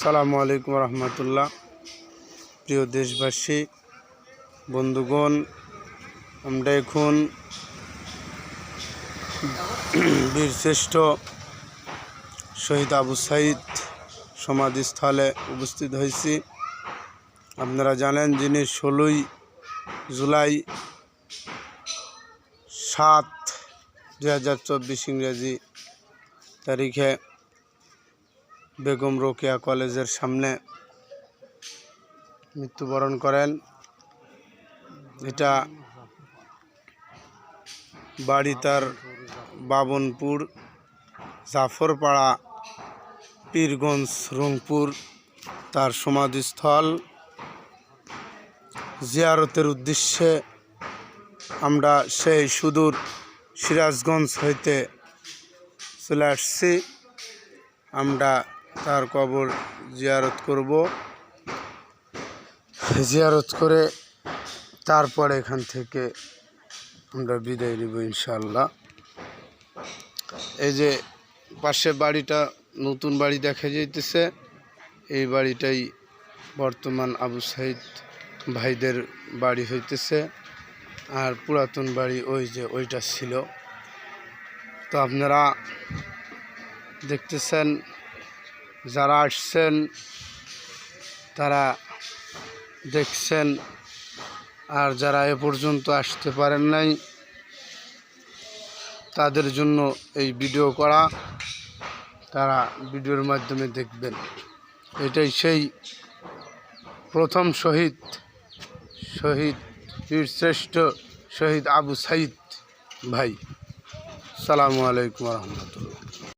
সালামু আলাইকুম রহমতুল্লাহ। প্রিয় দেশবাসী, বন্ধুগণ, আমরা এখন বীরশ্রেষ্ঠ শহীদ আবু সাইদ সমাধিস্থলে উপস্থিত হয়েছি। আপনারা জানেন যিনি ষোলোই জুলাই সাত দু হাজার চব্বিশ ইংরেজি তারিখে বেগম রোকেয়া কলেজের সামনে মৃত্যুবরণ করেন। এটা বাড়ি তার বাবনপুর, জাফরপাড়া, পীরগঞ্জ, রংপুর, তার সমাধিস্থল। জিয়ারতের উদ্দেশ্যে আমরা সেই সুদূর সিরাজগঞ্জ হইতে চলে আসছি। আমরা তার কবর জিয়ারত করব। জিয়ারত করে তারপর এখান থেকে আমরা বিদায় নিব ইনশাল্লাহ এই যে পাশে বাড়িটা, নতুন বাড়ি দেখা যাইতেছে। এই বাড়িটাই বর্তমান আবু সাইদ ভাইদের বাড়ি হইতেছে। আর পুরাতন বাড়ি ওই যে ওইটা ছিল। তো আপনারা দেখতেছেন যারা আসছেন, তারা দেখছেন, আর যারা এ পর্যন্ত আসতে পারেন নাই, তাদের জন্য এই ভিডিও করা, তারা ভিডিওর মাধ্যমে দেখবেন। এটাই সেই প্রথম শহীদ শহীদ বীরশ্রেষ্ঠ শহীদ আবু সাইদ ভাই। সালামু আলাইকুম রহমতুল্লাহ।